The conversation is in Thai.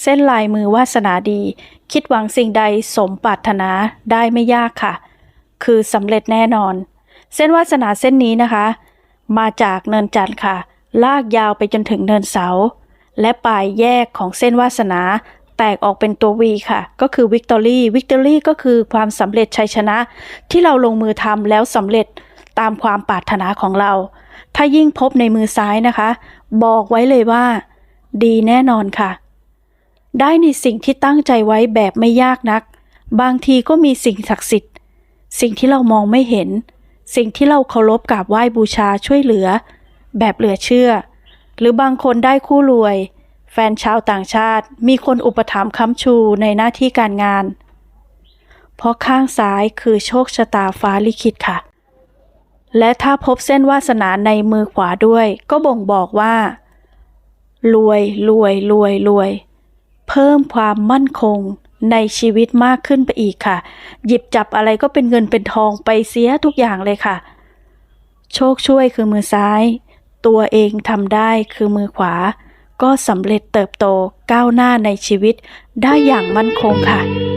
เส้นลายมือวาสนาดี คิดหวังสิ่งใดสมปรารถนาได้ไม่ยากค่ะ คือสำเร็จแน่นอน เส้นวาสนาเส้นนี้นะคะ มาจากเนินจันทร์ค่ะ ลากยาวไปจนถึงเนินเสา และปลายแยกของเส้นวาสนา แตกออกเป็นตัววีค่ะ ก็คือวิกตอรี่วิกตอรี่ก็คือความสำเร็จชัยชนะ ที่เราลงมือทำแล้วสำเร็จตามความปรารถนาของเรา ถ้ายิ่งพบในมือซ้ายนะคะ บอกไว้เลยว่า ดีแน่นอนค่ะ ได้ในสิ่งที่ตั้งใจไว้แบบไม่ยากนัก บางทีก็มีสิ่งศักดิ์สิทธิ์ สิ่งที่เรามองไม่เห็น สิ่งที่เราเคารพกราบไหว้บูชาช่วยเหลือ แบบเหลือเชื่อ หรือบางคนได้คู่รวย แฟนชาวต่างชาติ มีคนอุปถัมภ์ค้ำชูในหน้าที่การงาน เพราะข้างซ้ายคือโชคชะตาฟ้าลิขิตค่ะ และถ้าพบเส้นวาสนาในมือขวาด้วย ก็บ่งบอกว่า รวยรวยรวยรวยเพิ่มความมั่นคงในชีวิตมากขึ้นไปอีกค่ะ หยิบจับอะไรก็เป็นเงินเป็นทองไปเสียทุกอย่างเลยค่ะ โชคช่วยคือมือซ้าย ตัวเองทำได้คือมือขวา ก็สำเร็จเติบโตก้าวหน้าในชีวิตได้อย่างมั่นคงค่ะ